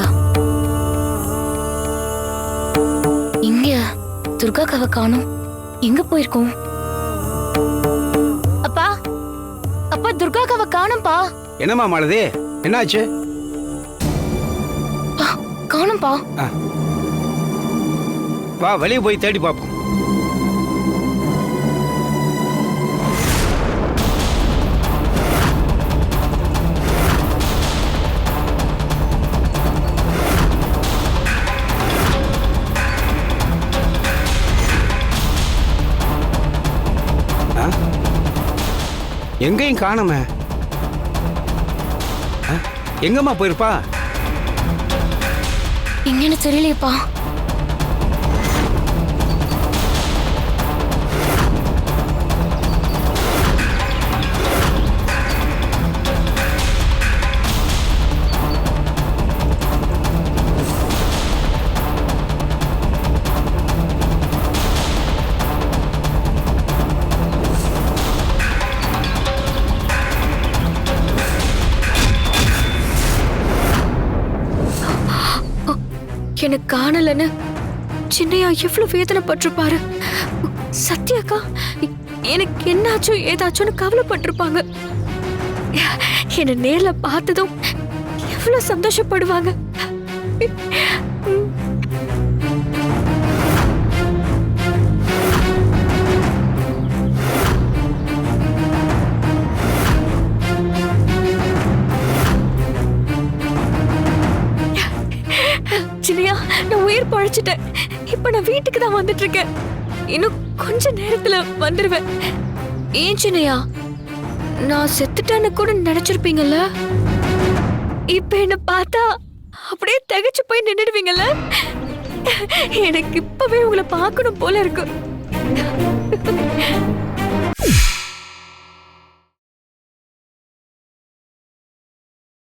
துர்கா. இங்க துர்காக்காவை காணும். எங்க போயிருக்கோம்? அப்பா அப்பா துர்காக்காவை காணும்பா. என்னம்மா மாலதி? என்னாச்சு? காணும்பா. வா வெளியே போய் தேடி பார்ப்போம் எங்கேயும் காணுமே. எங்கம்மா போயிருப்பா? எங்கன்னு தெரியலையேப்பா. எனக்கு காணலன்னு சின்னையா எவ்வளவு வேதனைப்பட்டிருப்பாரு? சத்யாக்கா எனக்கு என்னாச்சோ ஏதாச்சும்னு கவலைப்பட்டிருப்பாங்க. என்னை நேரில் பார்த்ததும் எவ்வளவு சந்தோஷப்படுவாங்க. இல்லையா? நான் உயிர் பழைச்சிட்டேன். இப்ப நான் வீட்டுக்கு தான் வந்துட்டு இருக்கேன் இன்னும் கொஞ்ச நேரத்துல வந்துருவேன். ஏன் சின்னையா? நான் செத்துட்டேன்னு கூட நினைச்சிருப்பீங்கல்ல? இப்ப என்ன பார்த்தா அப்படியே தகச்சு போய் நின்றுடுவீங்கல்ல எனக்கு இப்பவே உங்களை பார்க்கணும் போல இருக்கு.